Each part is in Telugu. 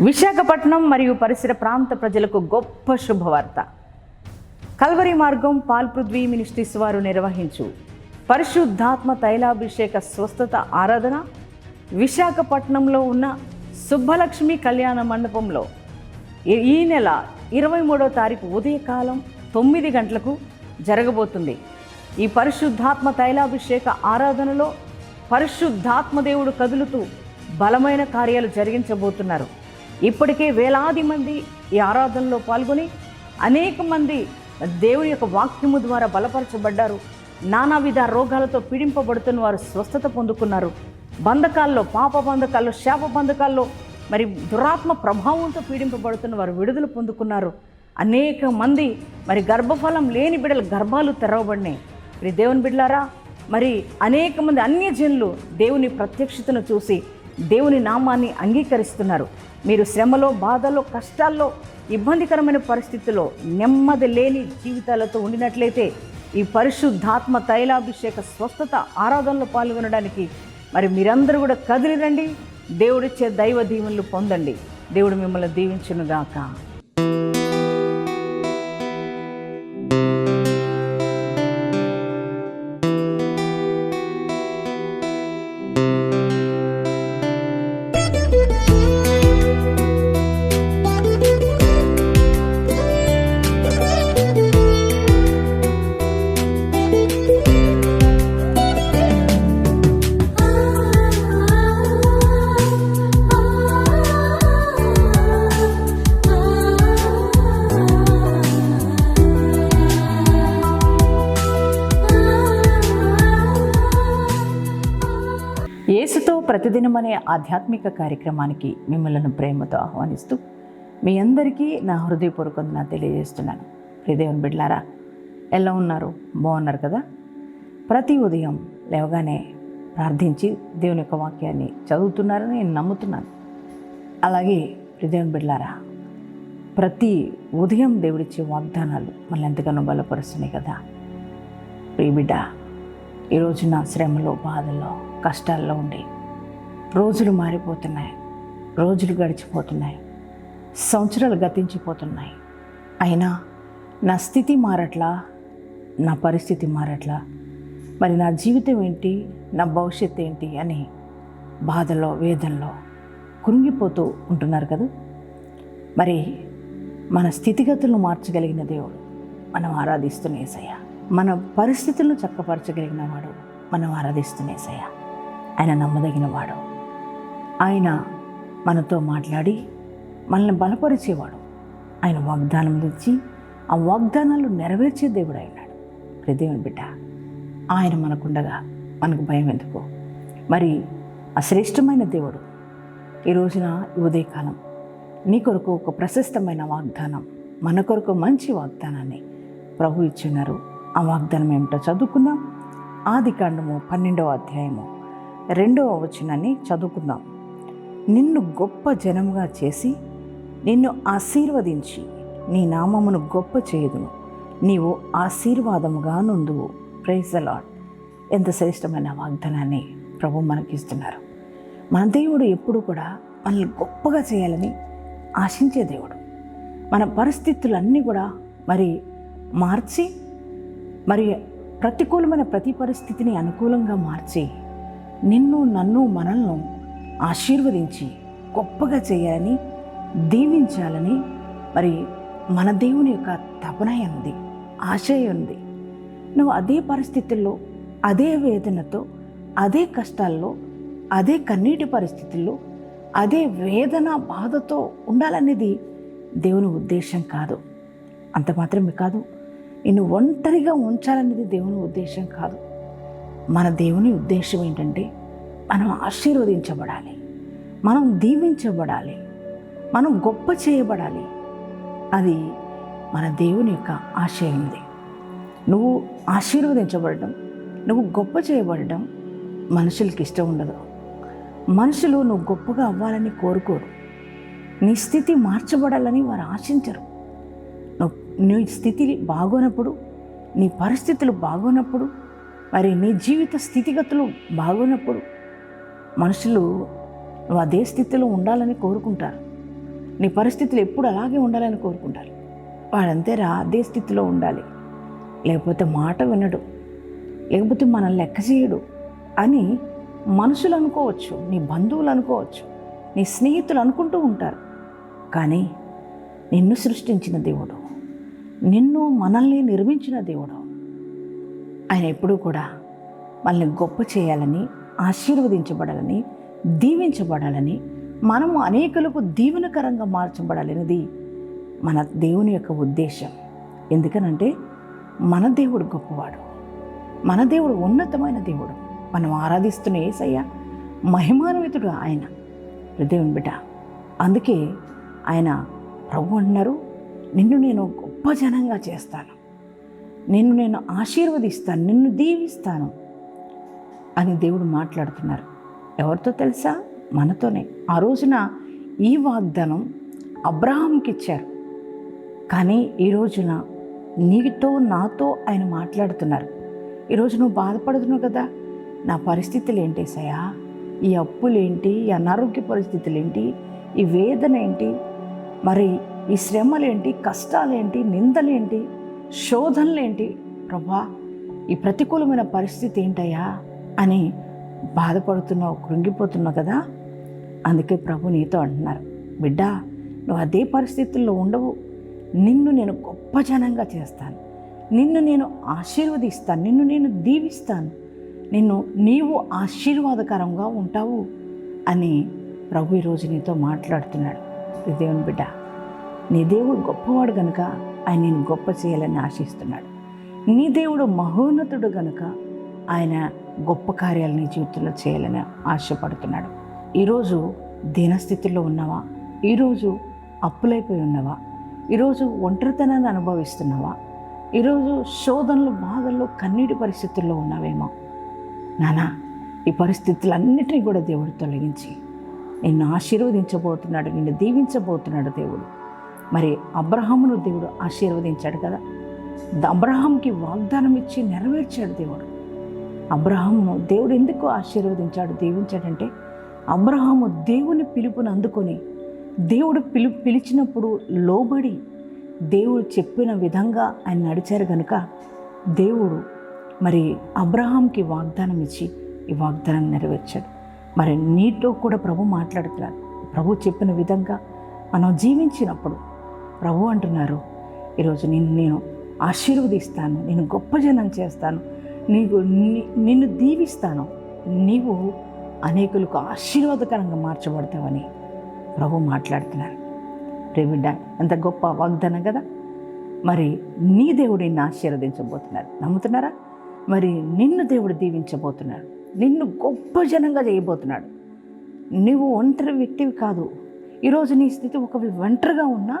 విశాఖపట్నం మరియు పరిసర ప్రాంత ప్రజలకు గొప్ప శుభవార్త. కల్వరి మార్గం పాల్పృథ్వీ మినిస్ట్రీస్ వారు నిర్వహించు. పరిశుద్ధాత్మ తైలాభిషేక స్వస్థత ఆరాధన. విశాఖపట్నంలో ఉన్న సుబ్బలక్ష్మి కళ్యాణ మండపంలో ఈ- ఈ నెల ఇరవై మూడో తారీఖు ఉదయకాలం తొమ్మిది గంటలకు జరగబోతుంది. ఈ పరిశుద్ధాత్మ తైలాభిషేక ఆరాధనలో పరిశుద్ధాత్మ దేవుడు కదులుతూ బలమైన కార్యాలు జరిగించబోతున్నారు. ఇప్పటికే వేలాది మంది ఈ ఆరాధనలో పాల్గొని అనేక మంది దేవుని యొక్క వాక్యము ద్వారా బలపరచబడ్డారు. నానావిధ రోగాలతో పీడింపబడుతున్న వారు స్వస్థత పొందుకున్నారు. బంధకాల్లో పాప బంధకాల్లో శాప బంధకాల్లో మరి దురాత్మ ప్రభావంతో పీడింపబడుతున్న వారు విడుదల పొందుకున్నారు. అనేక మంది మరి గర్భఫలం లేని బిడ్డల గర్భాలు తెరవబడినాయి. మరి దేవుని బిడ్డలారా మరి అనేక మంది అన్యజనులు దేవుని ప్రత్యక్షతను చూసి దేవుని నామాన్ని అంగీకరిస్తున్నారు. మీరు శ్రమలో బాధలో కష్టాల్లో ఇబ్బందికరమైన పరిస్థితుల్లో నెమ్మది లేని జీవితాలతో ఉండినట్లయితే ఈ పరిశుద్ధాత్మ తైలాభిషేక స్వస్థత ఆరాధనలో పాల్గొనడానికి మరి మీరందరూ కూడా కదిలిరండి. దేవుడిచ్చే దైవ దీవెనలు పొందండి. దేవుడు మిమ్మల్ని దీవించునుగాక. ప్రతిదినం అనే ఆధ్యాత్మిక కార్యక్రమానికి మిమ్మల్ని ప్రేమతో ఆహ్వానిస్తూ మీ అందరికీ నా హృదయపూర్వకం నా తెలియజేస్తున్నాను. ప్రియదేవుని బిడ్లారా ఎలా ఉన్నారు? బాగున్నారు కదా? ప్రతి ఉదయం లేవగానే ప్రార్థించి దేవుని యొక్క వాక్యాన్ని చదువుతున్నారని నేను నమ్ముతున్నాను. అలాగే ప్రియదేవుని బిడ్లారా ప్రతి ఉదయం దేవుడిచ్చే వాగ్దానాలు మనల్ని ఎంతగానో బలపరుస్తున్నాయి కదా? ప్రియ బిడ్డ ఈ నా శ్రమలో బాధల్లో కష్టాల్లో ఉండి రోజులు మారిపోతున్నాయి. రోజులు గడిచిపోతున్నాయి. సంవత్సరాలు గతించిపోతున్నాయి. అయినా నా స్థితి మారట్లా? నా పరిస్థితి మారట్లా? మరి నా జీవితం ఏంటి? నా భవిష్యత్తు ఏంటి? అని బాధలో వేదనలో కృంగిపోతూ ఉంటున్నారు కదా? మరి మన స్థితిగతులను మార్చగలిగిన దేవుడు మనం ఆరాధిస్తున్నేసయ్య మన పరిస్థితులను చక్కపరచగలిగిన వాడు మనం ఆరాధిస్తున్నేసయ్య ఆయన నమ్మదగిన వాడు. ఆయన మనతో మాట్లాడి మనల్ని బలపరిచేవాడు. ఆయన వాగ్దానం తెచ్చి ఆ వాగ్దానాలు నెరవేర్చే దేవుడు అయినాడు. ప్రదేవుని బిడ్డ ఆయన మనకుండగా మనకు భయం ఎందుకు? మరి ఆ శ్రేష్టమైన దేవుడు ఈ రోజున ఉదయకాలం నీ కొరకు ఒక ప్రశస్తమైన వాగ్దానం మన కొరకు మంచి వాగ్దానాన్ని ప్రభు ఇచ్చున్నారు. ఆ వాగ్దానం ఏమిటో చదువుకుందాం. ఆది కాండము పన్నెండవ అధ్యాయము రెండవ వచనాన్ని చదువుకుందాం. నిన్ను గొప్ప జనముగా చేసి నిన్ను ఆశీర్వదించి నీ నామమును గొప్ప చేయదును. నీవు ఆశీర్వాదముగా నుండువు. ప్రైజ్ అలాడ్ ఎంత శ్రేష్టమైన వాగ్దానాన్ని ప్రభు మనకిస్తున్నారు మన దేవుడు ఎప్పుడు కూడా మనల్ని గొప్పగా చేయాలని ఆశించే దేవుడు. మన పరిస్థితులన్నీ కూడా మరి మార్చి మరి ప్రతికూలమైన ప్రతి పరిస్థితిని అనుకూలంగా మార్చి నిన్ను నన్ను మనల్ని ఆశీర్వదించి గొప్పగా చేయాలని దీవించాలని మరి మన దేవుని యొక్క తపనయ ఉంది ఆశయ ఉంది. నువ్వు అదే పరిస్థితుల్లో అదే వేదనతో అదే కష్టాల్లో అదే కన్నీటి పరిస్థితుల్లో అదే వేదన బాధతో ఉండాలనేది దేవుని ఉద్దేశం కాదు. అంత మాత్రమే కాదు నిన్ను ఒంటరిగా ఉంచాలనేది దేవుని ఉద్దేశం కాదు. మన దేవుని ఉద్దేశం ఏంటంటే మనం ఆశీర్వదించబడాలి. మనం దీవించబడాలి. మనం గొప్ప చేయబడాలి. అది మన దేవుని యొక్క ఆశయం ఉంది నువ్వు ఆశీర్వదించబడడం నువ్వు గొప్ప చేయబడడం మనుషులకి ఇష్టం ఉండదు. మనుషులు నువ్వు గొప్పగా అవ్వాలని కోరుకోరు. నీ స్థితి మార్చబడాలని వారు ఆశించరు. నువ్వు నీ స్థితి బాగోనప్పుడు నీ పరిస్థితులు బాగోనప్పుడు మరి నీ జీవిత స్థితిగతులు బాగోనప్పుడు మనుషులు నువ్వు అదే స్థితిలో ఉండాలని కోరుకుంటారు. నీ పరిస్థితులు ఎప్పుడు అలాగే ఉండాలని కోరుకుంటారు. వాడంతేరా అదే స్థితిలో ఉండాలి. లేకపోతే మాట వినడు. లేకపోతే మనం లెక్క చేయడు అని మనుషులు అనుకోవచ్చు నీ బంధువులు అనుకోవచ్చు నీ స్నేహితులు అనుకుంటూ ఉంటారు. కానీ నిన్ను సృష్టించిన దేవుడు నిన్ను మనల్ని నిర్మించిన దేవుడు. ఆయన ఎప్పుడూ కూడా మనల్ని గొప్ప చేయాలని ఆశీర్వదించబడాలని దీవించబడాలని మనము అనేకులకు దీవెనకరంగా మార్చబడాలనేది మన దేవుని యొక్క ఉద్దేశం. ఎందుకనంటే మన దేవుడు గొప్పవాడు. మన దేవుడు ఉన్నతమైన దేవుడు. మనం ఆరాధిస్తున్న ఏసయ్య మహిమాన్వితుడు ఆయన. దేవుని బిడ్డ అందుకే ఆయన ప్రభు అన్నారు నిన్ను నేను గొప్ప జనంగా చేస్తాను. నిన్ను నేను ఆశీర్వదిస్తాను. నిన్ను దీవిస్తాను. అని దేవుడు మాట్లాడుతున్నారు. ఎవరితో తెలుసా? మనతోనే. ఆ రోజున ఈ వాగ్దానం అబ్రహాంకి ఇచ్చారు. కానీ ఈ రోజున నీతో నాతో ఆయన మాట్లాడుతున్నారు. ఈరోజు నువ్వు బాధపడుతున్నావు కదా? నా పరిస్థితులు ఏంటి సయా ఈ అప్పులేంటి ఈ అనారోగ్య పరిస్థితులు ఏంటి? ఈ వేదన ఏంటి? మరి ఈ శ్రమలేంటి కష్టాలేంటి నిందలేంటి శోధనలేంటి ప్రభా ఈ ప్రతికూలమైన పరిస్థితి ఏంటయ్యా? అని బాధపడుతున్నావు కృంగిపోతున్నావు కదా? అందుకే ప్రభు నీతో అంటున్నారు. బిడ్డ నువ్వు అదే పరిస్థితుల్లో ఉండవు. నిన్ను నేను గొప్ప జనంగా చేస్తాను. నిన్ను నేను ఆశీర్వదిస్తాను. నిన్ను నేను దీవిస్తాను. నిన్ను నీవు ఆశీర్వాదకరంగా ఉంటావు అని ప్రభు ఈరోజు నీతో మాట్లాడుతున్నాడు. దేవుని బిడ్డ నీ దేవుడు గొప్పవాడు గనుక ఆయన నేను గొప్ప చేయాలని ఆశిస్తున్నాడు. నీ దేవుడు మహోన్నతుడు గనుక ఆయన గొప్ప కార్యాలు నీ జీవితంలో చేయాలని ఆశపడుతున్నాడు. ఈరోజు దీనస్థితిలో ఉన్నావా? ఈరోజు అప్పులైపోయి ఉన్నావా? ఈరోజు ఒంటరితనాన్ని అనుభవిస్తున్నావా? ఈరోజు శోధనలు బాధల్లో కన్నీటి పరిస్థితుల్లో ఉన్నావేమో? నానా ఈ పరిస్థితులన్నిటినీ కూడా దేవుడు తొలగించి నిన్ను ఆశీర్వదించబోతున్నాడు నిన్ను దీవించబోతున్నాడు దేవుడు. మరి అబ్రహామును దేవుడు ఆశీర్వదించాడు కదా? అబ్రహాంకి వాగ్దానం ఇచ్చి నెరవేర్చాడు దేవుడు. అబ్రహామును దేవుడు ఎందుకు ఆశీర్వదించాడు? దీవించాడంటే అబ్రహాము దేవుని పిలుపుని అందుకొని దేవుడు పిలు పిలిచినప్పుడు లోబడి దేవుడు చెప్పిన విధంగా ఆయన నడిచారు కనుక దేవుడు మరి అబ్రహాంకి వాగ్దానం ఇచ్చి ఈ వాగ్దానం నెరవేర్చాడు. మరి నీతో కూడా ప్రభు మాట్లాడుతున్నారు. ప్రభు చెప్పిన విధంగా మనం జీవించినప్పుడు ప్రభు అంటున్నారు ఈరోజు నేను నేను ఆశీర్వదిస్తాను నేను గొప్ప జనం చేస్తాను నీకు నిన్ను దీవిస్తాను. నీవు అనేకులకు ఆశీర్వాదకరంగా మార్చబడతావని ప్రభు మాట్లాడుతున్నారు ప్రేమిడ్డ ఎంత గొప్ప వాగ్దానం కదా. మరి నీ దేవుడు నిన్ను ఆశీర్వదించబోతున్నారు నమ్ముతున్నారా? మరి నిన్ను దేవుడు దీవించబోతున్నాడు. నిన్ను గొప్ప జనంగా చేయబోతున్నాడు. నువ్వు ఒంటరి వ్యక్తివి కాదు. ఈరోజు నీ స్థితి ఒక ఒంటరిగా ఉన్నా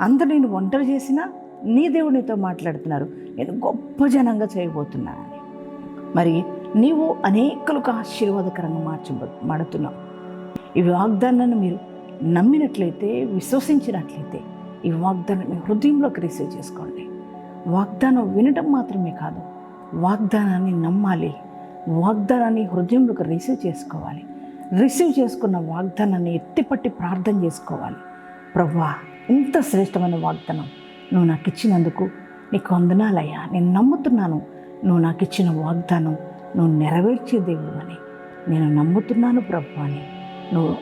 అందరు నేను ఒంటరి చేసినా నీ దేవుడు నీతో మాట్లాడుతున్నారు. నేను గొప్ప జనంగా చేయబోతున్నా అని మరి నీవు అనేకులకు ఆశీర్వాదకరంగా మార్చబో మాడుతున్నావు ఈ వాగ్దానాన్ని మీరు నమ్మినట్లయితే విశ్వసించినట్లయితే ఈ వాగ్దానం మీ హృదయంలోకి రిసీవ్ చేసుకోండి. వాగ్దానం వినడం మాత్రమే కాదు వాగ్దానాన్ని నమ్మాలి. వాగ్దానాన్ని హృదయంలోకి రిసీవ్ చేసుకోవాలి. రిసీవ్ చేసుకున్న వాగ్దానాన్ని ఎత్తిపట్టి ప్రార్థన చేసుకోవాలి. ప్రభా ఇంత శ్రేష్టమైన వాగ్దానం నువ్వు నాకు ఇచ్చినందుకు నీకు వందనాలయ్యా. నేను నమ్ముతున్నాను. నువ్వు నాకు ఇచ్చిన వాగ్దానం నువ్వు నెరవేర్చే దేవుడు అని నేను నమ్ముతున్నాను ప్రభు అని. నువ్వు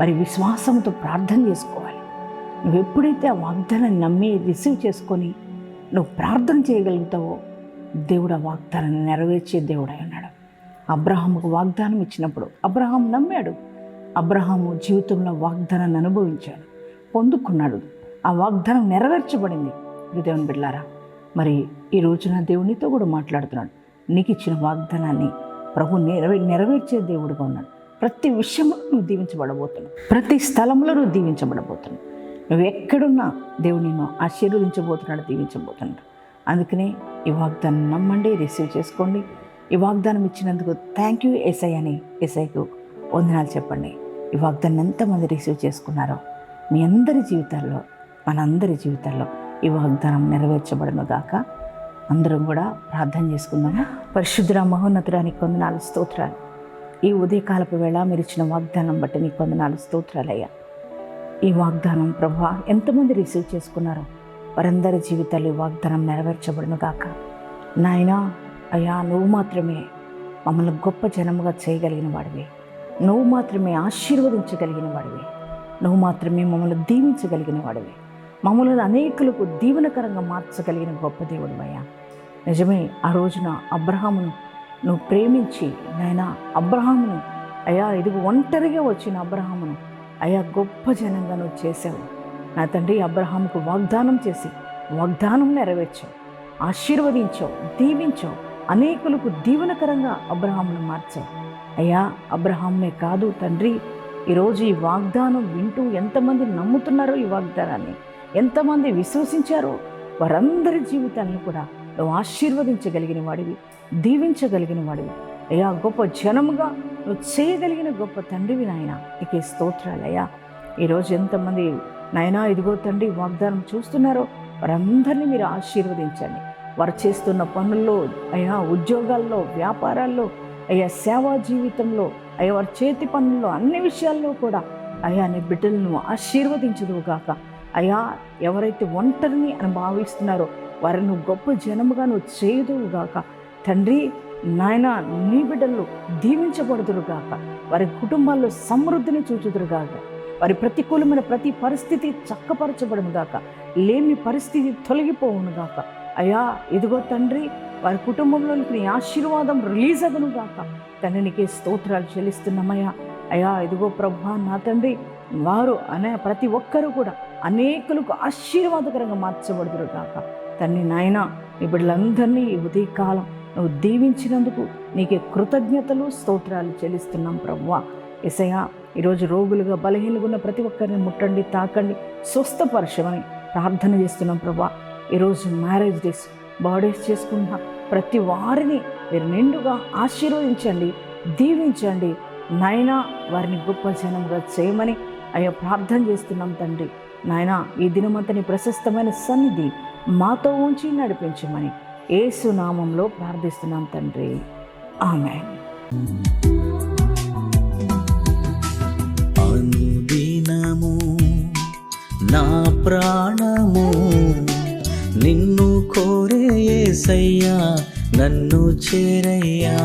మరి విశ్వాసంతో ప్రార్థన చేసుకోవాలి. నువ్వు ఎప్పుడైతే ఆ వాగ్దానాన్ని నమ్మి రిసీవ్ చేసుకొని నువ్వు ప్రార్థన చేయగలుగుతావో దేవుడు ఆ వాగ్దానాన్ని నెరవేర్చే దేవుడై ఉన్నాడు. అబ్రహాముకు వాగ్దానం ఇచ్చినప్పుడు అబ్రహాం నమ్మాడు. అబ్రహాము జీవితంలో వాగ్దానాన్ని అనుభవించాడు. పొందుకున్నాడు. ఆ వాగ్దానం నెరవేర్చబడింది. దేవుని బిడ్లారా మరి ఈ రోజున దేవునితో కూడా మాట్లాడుతున్నాడు. నీకు ఇచ్చిన వాగ్దానాన్ని ప్రభు నెరవే నెరవేర్చే దేవుడుగా ఉన్నాడు. ప్రతి విషయంలో నువ్వు దీవించబడబోతున్నావు. ప్రతి స్థలంలో నువ్వు దీవించబడబోతున్నావు. నువ్వు ఎక్కడున్నా దేవుడు నిన్ను ఆశీర్వదించబోతున్నాడు దీవించబోతున్నాడు. అందుకనే ఈ వాగ్దానం నమ్మండి రిసీవ్ చేసుకోండి. ఈ వాగ్దానం ఇచ్చినందుకు థ్యాంక్ యూ ఎస్ఐ అని ఎస్ఐకు వందనాలు చెప్పండి. ఈ వాగ్దానం ఎంతమంది రిసీవ్ చేసుకున్నారో మీ అందరి జీవితాల్లో మనందరి జీవితాల్లో ఈ వాగ్దానం నెరవేర్చబడను గాక. అందరం కూడా ప్రార్థన చేసుకుందాము. పరిశుద్ధ మహోన్నతుడానికి కొందనాలు స్తోత్రాలు. ఈ ఉదయకాలపు వేళ మీరు ఇచ్చిన వాగ్దానం బట్టి నీకు కొందనాలు స్తోత్రాలయ్యా ఈ వాగ్దానం ప్రభా ఎంతమంది రిసీవ్ చేసుకున్నారో వారందరి జీవితాలు ఈ వాగ్దానం నెరవేర్చబడును గాక. నాయనా అయ్యా నువ్వు మాత్రమే మమ్మల్ని గొప్ప జనముగా చేయగలిగిన వాడివి. నువ్వు మాత్రమే ఆశీర్వదించగలిగిన వాడివి. నువ్వు మాత్రమే మమ్మల్ని దీవించగలిగిన వాడివి. మమ్మల్ని అనేకులకు దీవెనకరంగా మార్చగలిగిన గొప్ప దేవుడు అయ్యా నిజమే ఆ రోజున అబ్రహామును నువ్వు ప్రేమించి నాయన అబ్రహామును అయ్యా ఇదిగో ఒంటరిగా వచ్చిన అబ్రహామును అయ్యా గొప్ప జనంగా నువ్వు చేసావు. నా తండ్రి అబ్రహాముకు వాగ్దానం చేసి వాగ్దానం నెరవేర్చావు ఆశీర్వదించావు దీవించావు అనేకులకు దీవెనకరంగా అబ్రహామును మార్చావు. అయ్యా అబ్రహామే కాదు తండ్రి ఈరోజు ఈ వాగ్దానం వింటూ ఎంతమంది నమ్ముతున్నారో ఈ వాగ్దానాన్ని. ఎంతమంది విశ్వసించారో వారందరి జీవితాలను కూడా నువ్వు ఆశీర్వదించగలిగిన వాడివి దీవించగలిగిన వాడివి. అయ్యా గొప్ప జనముగా నువ్వు చేయగలిగిన గొప్ప తండ్రివి నాయన. నీకే స్తోత్రాలయ్యా. ఈరోజు ఎంతమంది నాయనా ఇదిగో తండ్రి వాగ్దానం చూస్తున్నారో వారందరినీ మీరు ఆశీర్వదించండి. వారు చేస్తున్న పనుల్లో అయ్యా ఉద్యోగాల్లో వ్యాపారాల్లో అయ్యా సేవా జీవితంలో అయ్యా వారి చేతి పనుల్లో అన్ని విషయాల్లో కూడా అయ్యా నీ బిడ్డలను ఆశీర్వదించదువుగాక గాక. అయ్యా ఎవరైతే ఒంటరిని అని భావిస్తున్నారో వారిని గొప్ప జనముగా నువ్వు చేయదువుగాక తండ్రి నాయన నీ బిడ్డలు దీవించబడుదురుగాక వారి కుటుంబాల్లో సమృద్ధిని చూచుదురుగాక వారి ప్రతికూలమైన ప్రతి పరిస్థితి చక్కపరచబడును గాక. లేమి పరిస్థితి తొలగిపోవును గాక. అయ్యా ఇదిగో తండ్రి వారి కుటుంబంలోనికి నీ ఆశీర్వాదం రిలీజ్ అగును గాక. తండ్రి నీకే స్తోత్రాలు చెల్లిస్తున్నామయ్యా. అయ్యా ఇదిగో ప్రభా నా తండ్రి వారు అనే ప్రతి ఒక్కరూ కూడా అనేకులకు ఆశీర్వాదకరంగా మార్చబడుతురు కాక తండ్రి నాయన ఇప్పుడులందరినీ బిడ్డలందరినీ ఈ ఉదయకాలం నువ్వు దీవించినందుకు నీకే కృతజ్ఞతలు స్తోత్రాలు చెల్లిస్తున్నాం ప్రభువా. ఎసయా ఈరోజు రోగులుగా బలహీనగా ఉన్న ప్రతి ఒక్కరిని ముట్టండి తాకండి స్వస్థపరచమని ప్రార్థన చేస్తున్నాం ప్రభా ఈరోజు మ్యారేజ్ డేస్ బర్త్డేస్ చేసుకున్న ప్రతి వారిని మీరు నిండుగా ఆశీర్వదించండి దీవించండి. నైనా వారిని గొప్ప జనంగా చేయమని అయ్యా ప్రార్థన చేస్తున్నాం తండ్రి. నాయన ఈ దినమంతని ప్రశస్తమైన సన్నిధి మాతో ఉంచి నడిపించమని ఏసు నామంలో ప్రార్థిస్తున్నాం తండ్రి. ఆమె అనుదినము నా ప్రాణము నిన్ను కోరే యేసయ్యా నన్ను చేరయ్యా.